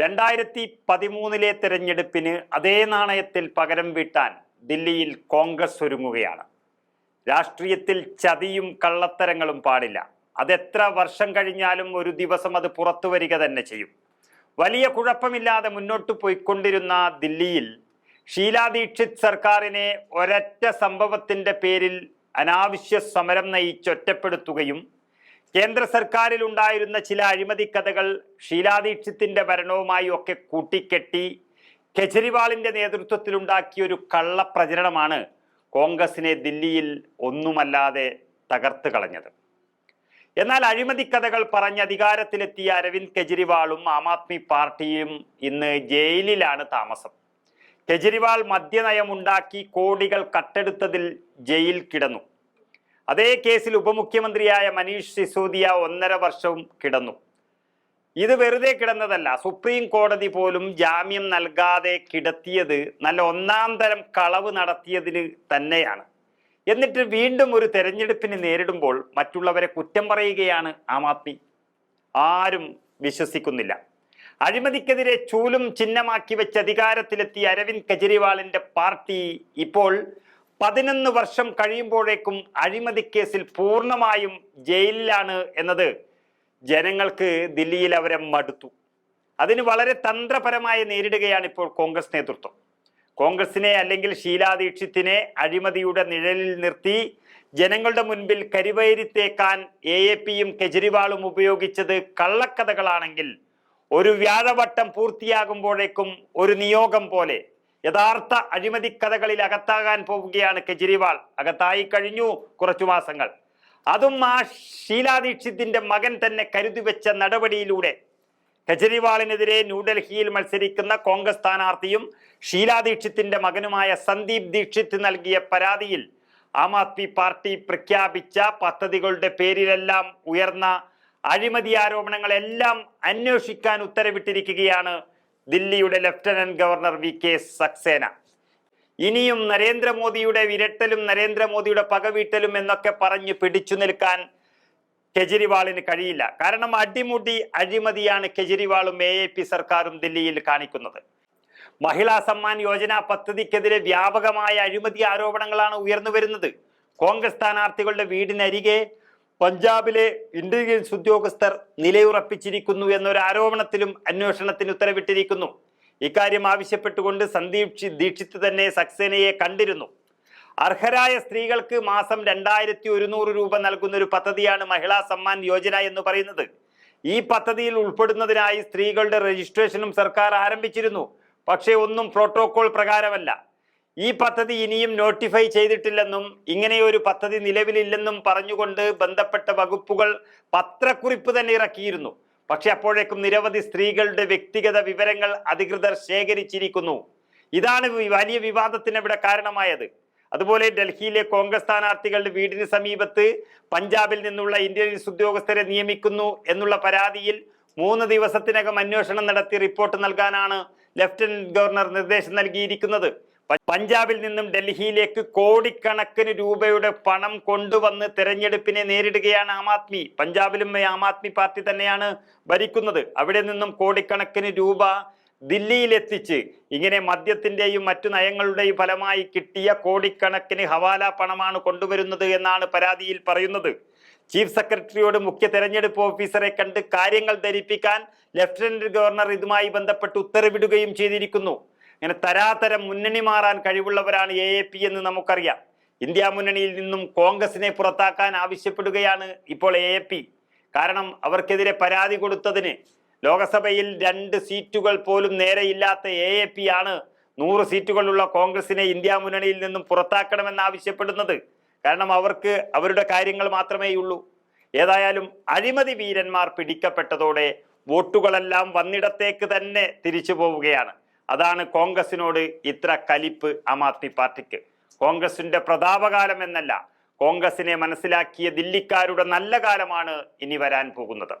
രണ്ടായിരത്തി പതിമൂന്നിലെ തെരഞ്ഞെടുപ്പിന് അതേ നാണയത്തിൽ പകരം വീട്ടാൻ ദില്ലിയിൽ കോൺഗ്രസ് ഒരുങ്ങുകയാണ്. രാഷ്ട്രീയത്തിൽ ചതിയും കള്ളത്തരങ്ങളും പാടില്ല. അതെത്ര വർഷം കഴിഞ്ഞാലും ഒരു ദിവസം അത് പുറത്തു വരിക തന്നെ ചെയ്യും. വലിയ കുഴപ്പമില്ലാതെ മുന്നോട്ട് പോയിക്കൊണ്ടിരുന്ന ദില്ലിയിൽ ഷീലാ ദീക്ഷിത് സർക്കാരിനെ ഒരൊറ്റ സംഭവത്തിന്റെ പേരിൽ അനാവശ്യ സമരം നയിച്ചൊറ്റപ്പെടുത്തുകയും കേന്ദ്ര സർക്കാരിൽ ഉണ്ടായിരുന്ന ചില അഴിമതി കഥകൾ ഷീലാദീക്ഷിത്തിന്റെ ഭരണവുമായി ഒക്കെ കൂട്ടിക്കെട്ടി കെജ്രിവാളിന്റെ നേതൃത്വത്തിലുണ്ടാക്കിയ ഒരു കള്ളപ്രചരണമാണ് കോൺഗ്രസിനെ ദില്ലിയിൽ ഒന്നുമല്ലാതെ തകർത്ത് കളഞ്ഞത്. എന്നാൽ അഴിമതി കഥകൾ പറഞ്ഞ് അധികാരത്തിലെത്തിയ അരവിന്ദ് കെജ്രിവാളും ആം ആദ്മി പാർട്ടിയും ഇന്ന് ജയിലിലാണ് താമസം. കെജ്രിവാൾ മദ്യനയമുണ്ടാക്കി കോടികൾ കട്ടെടുത്തതിൽ ജയിൽ കിടന്നു. അതേ കേസിൽ ഉപമുഖ്യമന്ത്രിയായ മനീഷ് സിസോദിയ ഒന്നര വർഷവും കിടന്നു. ഇത് വെറുതെ കിടന്നതല്ല സുപ്രീം കോടതി പോലും ജാമ്യം നൽകാതെ കിടത്തിയത് നല്ല ഒന്നാം തരം കളവ് നടത്തിയതിന് തന്നെയാണ്. എന്നിട്ട് വീണ്ടും ഒരു തെരഞ്ഞെടുപ്പിന് നേരിടുമ്പോൾ മറ്റുള്ളവരെ കുറ്റം പറയുകയാണ് ആം ആദ്മി. ആരും വിശ്വസിക്കുന്നില്ല. അഴിമതിക്കെതിരെ ചൂലും ചിഹ്നമാക്കി വെച്ച് അധികാരത്തിലെത്തിയ അരവിന്ദ് കെജ്രിവാളിന്റെ പാർട്ടി ഇപ്പോൾ പതിനൊന്ന് വർഷം കഴിയുമ്പോഴേക്കും അഴിമതി കേസിൽ പൂർണമായും ജയിലിലാണ് എന്നത് ജനങ്ങൾക്ക് ദില്ലിയിൽ അവരെ മടുത്തു. അതിന് വളരെ തന്ത്രപരമായി നേരിടുകയാണ് ഇപ്പോൾ കോൺഗ്രസ് നേതൃത്വം. കോൺഗ്രസിനെ അല്ലെങ്കിൽ ഷീലാ ദീക്ഷിത്തിനെ അഴിമതിയുടെ നിഴലിൽ നിർത്തി ജനങ്ങളുടെ മുൻപിൽ കരിവയരിത്തേക്കാൻ എ എ പിയും കെജ്രിവാളും ഉപയോഗിച്ചത് കള്ളക്കഥകളാണെങ്കിൽ ഒരു വ്യാഴവട്ടം പൂർത്തിയാകുമ്പോഴേക്കും ഒരു നിയോഗം പോലെ യഥാർത്ഥ അഴിമതി കഥകളിൽ അകത്താകാൻ പോവുകയാണ് കെജ്രിവാൾ. അകത്തായി കഴിഞ്ഞു കുറച്ചു മാസങ്ങൾ. അതും ആ ഷീലാ ദീക്ഷിത്തിന്റെ മകൻ തന്നെ കരുതി വെച്ച നടപടിയിലൂടെ. കെജ്രിവാളിനെതിരെ ന്യൂഡൽഹിയിൽ മത്സരിക്കുന്ന കോൺഗ്രസ് സ്ഥാനാർത്ഥിയും ഷീലാ ദീക്ഷിത്തിന്റെ മകനുമായ സന്ദീപ് ദീക്ഷിത് നൽകിയ പരാതിയിൽ ആം ആദ്മി പാർട്ടി പ്രഖ്യാപിച്ച പദ്ധതികളുടെ പേരിലെല്ലാം ഉയർന്ന അഴിമതി ആരോപണങ്ങളെല്ലാം അന്വേഷിക്കാൻ ഉത്തരവിട്ടിരിക്കുകയാണ് ദില്ലിയുടെ lieutenant governor V K Saxena. ഇനിയും നരേന്ദ്രമോദിയുടെ വിരട്ടലും നരേന്ദ്രമോദിയുടെ പകവീട്ടലും എന്നൊക്കെ പറഞ്ഞ് പിടിച്ചു നിൽക്കാൻ കെജ്രിവാളിന് കഴിയില്ല. കാരണം അടിമുടി അഴിമതിയാണ് കെജ്രിവാളും എ എ പി സർക്കാരും ദില്ലിയിൽ കാണിക്കുന്നത്. മഹിളാ സമ്മാൻ യോജന പദ്ധതിക്കെതിരെ വ്യാപകമായ അഴിമതി ആരോപണങ്ങളാണ് ഉയർന്നു വരുന്നത്. കോൺഗ്രസ് സ്ഥാനാർത്ഥികളുടെ വീടിനരികെ പഞ്ചാബിലെ ഇന്റലിജൻസ് ഉദ്യോഗസ്ഥർ നിലയുറപ്പിച്ചിരിക്കുന്നു എന്നൊരു ആരോപണത്തിലും അന്വേഷണത്തിന് ഉത്തരവിട്ടിരിക്കുന്നു. ഇക്കാര്യം ആവശ്യപ്പെട്ടുകൊണ്ട് സന്ദീപ് ദീക്ഷിത് തന്നെ സക്സേനയെ കണ്ടിരുന്നു. അർഹരായ സ്ത്രീകൾക്ക് മാസം രണ്ടായിരത്തി ഒരുന്നൂറ് രൂപ നൽകുന്ന ഒരു പദ്ധതിയാണ് മഹിളാ സമ്മാൻ യോജന എന്ന് പറയുന്നത്. ഈ പദ്ധതിയിൽ ഉൾപ്പെടുന്നതിനായി സ്ത്രീകളുടെ രജിസ്ട്രേഷനും സർക്കാർ ആരംഭിച്ചിരുന്നു. പക്ഷേ ഒന്നും പ്രോട്ടോകോൾ പ്രകാരമല്ല. ഈ പദ്ധതി ഇനിയും നോട്ടിഫൈ ചെയ്തിട്ടില്ലെന്നും ഇങ്ങനെയൊരു പദ്ധതി നിലവിലില്ലെന്നും പറഞ്ഞുകൊണ്ട് ബന്ധപ്പെട്ട വകുപ്പുകൾ പത്രക്കുറിപ്പ് തന്നെ ഇറക്കിയിരുന്നു. പക്ഷെ അപ്പോഴേക്കും നിരവധി സ്ത്രീകളുടെ വ്യക്തിഗത വിവരങ്ങൾ അധികൃതർ ശേഖരിച്ചിരിക്കുന്നു. ഇതാണ് വലിയ വിവാദത്തിന് ഇവിടെ കാരണമായത്. അതുപോലെ ഡൽഹിയിലെ കോൺഗ്രസ് സ്ഥാനാർത്ഥികളുടെ വീടിന് സമീപത്ത് പഞ്ചാബിൽ നിന്നുള്ള ഇന്റലിജൻസ് ഉദ്യോഗസ്ഥരെ നിയമിക്കുന്നു എന്നുള്ള പരാതിയിൽ മൂന്ന് ദിവസത്തിനകം അന്വേഷണം നടത്തി റിപ്പോർട്ട് നൽകാനാണ് ലഫ്റ്റനന്റ് ഗവർണർ നിർദ്ദേശം നൽകിയിരിക്കുന്നത്. പഞ്ചാബിൽ നിന്നും ഡൽഹിയിലേക്ക് കോടിക്കണക്കിന് രൂപയുടെ പണം കൊണ്ടുവന്ന് തെരഞ്ഞെടുപ്പിനെ നേരിടുകയാണ് ആം ആദ്മി. പഞ്ചാബിലും ആം ആദ്മി പാർട്ടി തന്നെയാണ് ഭരിക്കുന്നത്. അവിടെ നിന്നും കോടിക്കണക്കിന് രൂപ ദില്ലിയിലെത്തിച്ച് ഇങ്ങനെ മദ്യത്തിന്റെയും മറ്റു നയങ്ങളുടെയും ഫലമായി കിട്ടിയ കോടിക്കണക്കിന് ഹവാല പണമാണ് കൊണ്ടുവരുന്നത് എന്നാണ് പരാതിയിൽ പറയുന്നത്. ചീഫ് സെക്രട്ടറിയോട് മുഖ്യ തെരഞ്ഞെടുപ്പ് ഓഫീസറെ കണ്ട് കാര്യങ്ങൾ ധരിപ്പിക്കാൻ ലഫ്റ്റനന്റ് ഗവർണർ ഇതുമായി ബന്ധപ്പെട്ട് ഉത്തരവിടുകയും ചെയ്തിരിക്കുന്നു. ഇങ്ങനെ തരാതരം മുന്നണി മാറാൻ കഴിവുള്ളവരാണ് എ എ പി എന്ന് നമുക്കറിയാം. ഇന്ത്യ മുന്നണിയിൽ നിന്നും കോൺഗ്രസിനെ പുറത്താക്കാൻ ആവശ്യപ്പെടുകയാണ് ഇപ്പോൾ എ എ പി കാരണം അവർക്കെതിരെ പരാതി കൊടുത്തതിന് ലോകസഭയിൽ രണ്ട് സീറ്റുകൾ പോലും നേരെയില്ലാത്ത എ എ പി ആണ് നൂറ് സീറ്റുകളുള്ള കോൺഗ്രസിനെ ഇന്ത്യ മുന്നണിയിൽ നിന്നും പുറത്താക്കണമെന്ന് ആവശ്യപ്പെടുന്നത്. കാരണം അവർക്ക് അവരുടെ കാര്യങ്ങൾ മാത്രമേ ഉള്ളൂ. ഏതായാലും അഴിമതി വീരന്മാർ പിടിക്കപ്പെട്ടതോടെ വോട്ടുകളെല്ലാം വന്നിടത്തേക്ക് തന്നെ തിരിച്ചു പോവുകയാണ്. അതാണ് കോൺഗ്രസിനോട് ഇത്ര കലിപ്പ് ആം ആദ്മി പാർട്ടിക്ക്. കോൺഗ്രസിന്റെ പ്രതാപകാലം എന്നല്ല കോൺഗ്രസിനെ മനസ്സിലാക്കിയ ദില്ലിക്കാരുടെ നല്ല കാലമാണ് ഇനി വരാൻ പോകുന്നത്.